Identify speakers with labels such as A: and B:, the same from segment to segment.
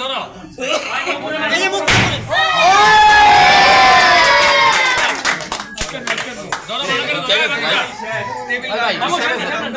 A: ধরো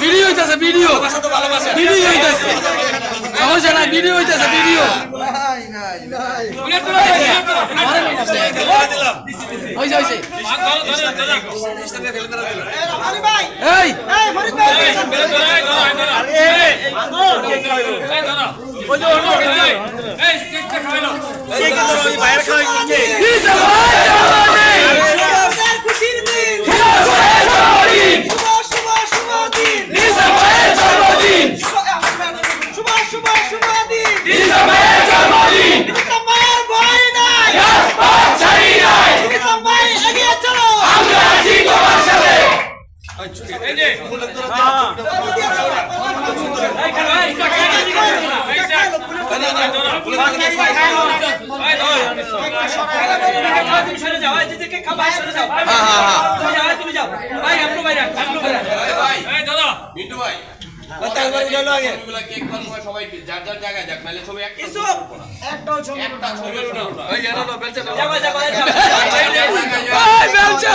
B: ভিডিও হইতাছে video video হইতাছে সমস্যা নাই ভিডিও হইতাছে ভিডিও হইছে হইছে
A: এই,
B: এই
A: এই শুভ শুভ দিন ডিসেম্বর ভয় নাই ডিসেম্বর এগিয়ে চলো
C: মিন্টু ভাই ছবিগুলো কেক খাওয়ার সময় সবাই যার যার জায়গায় যাক নাহলে ছবি একটা ছবি না।
B: বেলচা